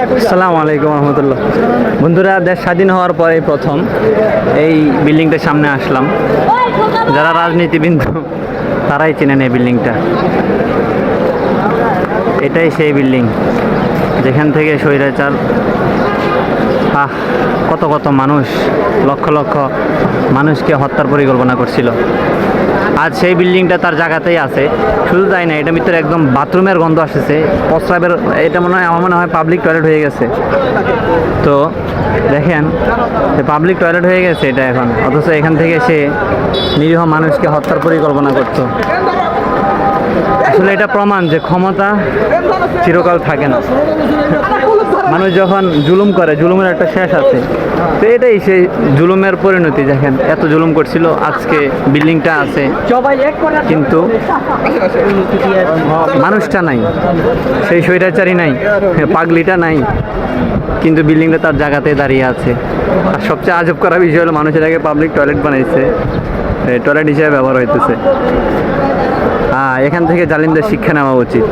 আসসালামু আলাইকুম রহমতুল্লাহ। বন্ধুরা, দেশ স্বাধীন হওয়ার পরে প্রথম এই বিল্ডিংটার সামনে আসলাম। যারা রাজনীতিবিন্দু, তারাই চেনেন এই বিল্ডিংটা। এটাই সেই বিল্ডিং, যেখান থেকে স্বৈরাচার। আহ, কত কত মানুষ, লক্ষ লক্ষ মানুষকে হত্যার পরিকল্পনা করছিল। আজ সেই বিল্ডিংটা তার জায়গাতেই আছে। শুধু তাই না, এটা ভিতরে একদম বাথরুমের গন্ধ আসতেছে। প্রস্রাবের, এটা মনে হয়, আমার মনে হয় পাবলিক টয়লেট হয়ে গেছে। তো দেখেন পাবলিক টয়লেট হয়ে গেছে এটা এখন। অথচ এখান থেকে সে নিরীহ মানুষকে হত্যার পরিকল্পনা করতো। আসলে এটা প্রমাণ যে ক্ষমতা চিরকাল থাকে না। মানুষ যখন জুলুম করে জুলুমের একটা শেষ আছে। তো এটাই সেই জুলুমের পরিণতি দেখেন এত জুলুম করছিল আজকে বিল্ডিংটা আছে। কিন্তু মানুষটা নাই সেই স্বৈরাচারী নাই পাগলিটা নাই কিন্তু বিল্ডিংটা তার জায়গাতে দাঁড়িয়ে আছে। আর সবচেয়ে আজব করা বিষয় হলো মানুষের আগে পাবলিক টয়লেট বানাইছে টয়লেট হিসেবে ব্যবহার হইতেছে। হ্যাঁ এখান থেকে জালিমদের শিক্ষা নেওয়া উচিত।